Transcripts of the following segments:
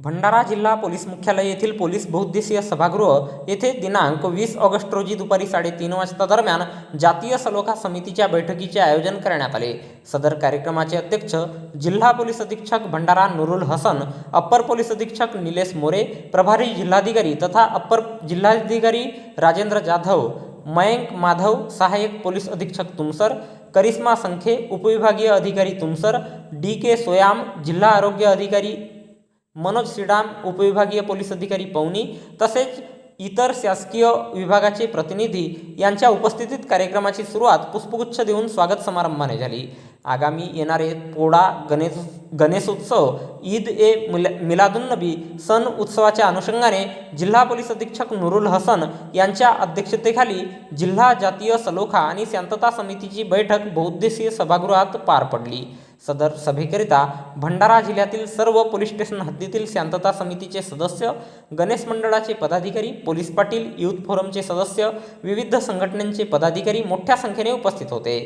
भंडारा जिल्हा पोलीस मुख्यालय येथील पोलीस बहुउद्देशीय सभागृह येथे दिनांक वीस ऑगस्ट रोजी दुपारी साडेतीन वाजता दरम्यान जातीय सलोखा समितीच्या बैठकीचे आयोजन करण्यात आले. सदर कार्यक्रमाचे अध्यक्ष जिल्हा पोलीस अधीक्षक भंडारा नुरुल हसन अप्पर पोलीस अधीक्षक निलेश मोरे प्रभारी जिल्हाधिकारी तथा अप्पर जिल्हाधिकारी राजेंद्र जाधव मयंक माधव सहाय्यक पोलीस अधीक्षक तुमसर करिश्मा संखे उपविभागीय अधिकारी तुमसर डी के सोयाम जिल्हा आरोग्य अधिकारी मनोज श्रीडाम उपविभागीय पोलीस अधिकारी पवनी तसेच इतर शासकीय विभागाचे प्रतिनिधी यांच्या उपस्थितीत कार्यक्रमाची सुरुवात पुष्पगुच्छ देऊन स्वागत समारंभाने झाली. आगामी येणारे पोळा गणेश गणेशोत्सव ईद ए मिला मिलादुन्नबी सण उत्सवाच्या अनुषंगाने जिल्हा पोलीस अधीक्षक नुरुल हसन यांच्या अध्यक्षतेखाली जिल्हा जातीय सलोखा आणि शांतता समितीची बैठक बहुउद्देशीय सभागृहात पार पडली. सदर सभेकरिता भंडारा जिल्ह्यातील सर्व पोलीस स्टेशन हद्दीतील शांतता समितीचे सदस्य गणेश मंडळाचे पदाधिकारी पोलीस पाटील युथ फोरमचे सदस्य विविध संघटनांचे पदाधिकारी मोठ्या संख्येने उपस्थित होते.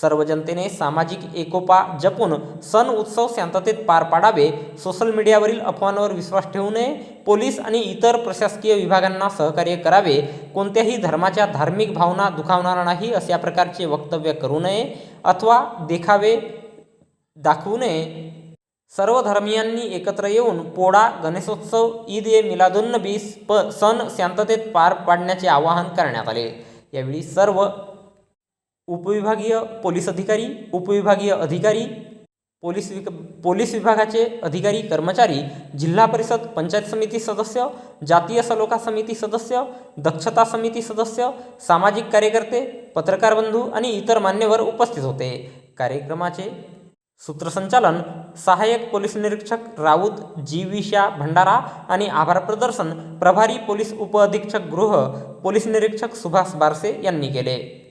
सर्व जनतेने सामाजिक एकोपा जपून सण उत्सव शांततेत पार पाडावे सोशल मीडियावरील अफवांवर विश्वास ठेवू नये पोलीस आणि इतर प्रशासकीय विभागांना सहकार्य करावे कोणत्याही धर्माच्या धार्मिक भावना दुखावणार नाही अशा प्रकारचे वक्तव्य करू नये अथवा देखावे दाखवू नये. सर्व धर्मियांनी एकत्र येऊन पोळा गणेशोत्सव ईद ए मिलादुन्नबी प सण शांततेत पार पाडण्याचे आवाहन करण्यात आले. यावेळी सर्व उपविभागीय पोलीस अधिकारी उपविभागीय अधिकारी पोलीस विक पोलीस विभागाचे अधिकारी कर्मचारी जिल्हा परिषद पंचायत समिती सदस्य जातीय सलोखा समिती सदस्य दक्षता समिती सदस्य सामाजिक कार्यकर्ते पत्रकार बंधू आणि इतर मान्यवर उपस्थित होते. कार्यक्रमाचे सूत्रसंचालन सहाय्यक पोलीस निरीक्षक राऊत जी विशा भंडारा आणि आभार प्रदर्शन प्रभारी पोलीस उपअधीक्षक गृह पोलीस निरीक्षक सुभाष बारसे यांनी केले.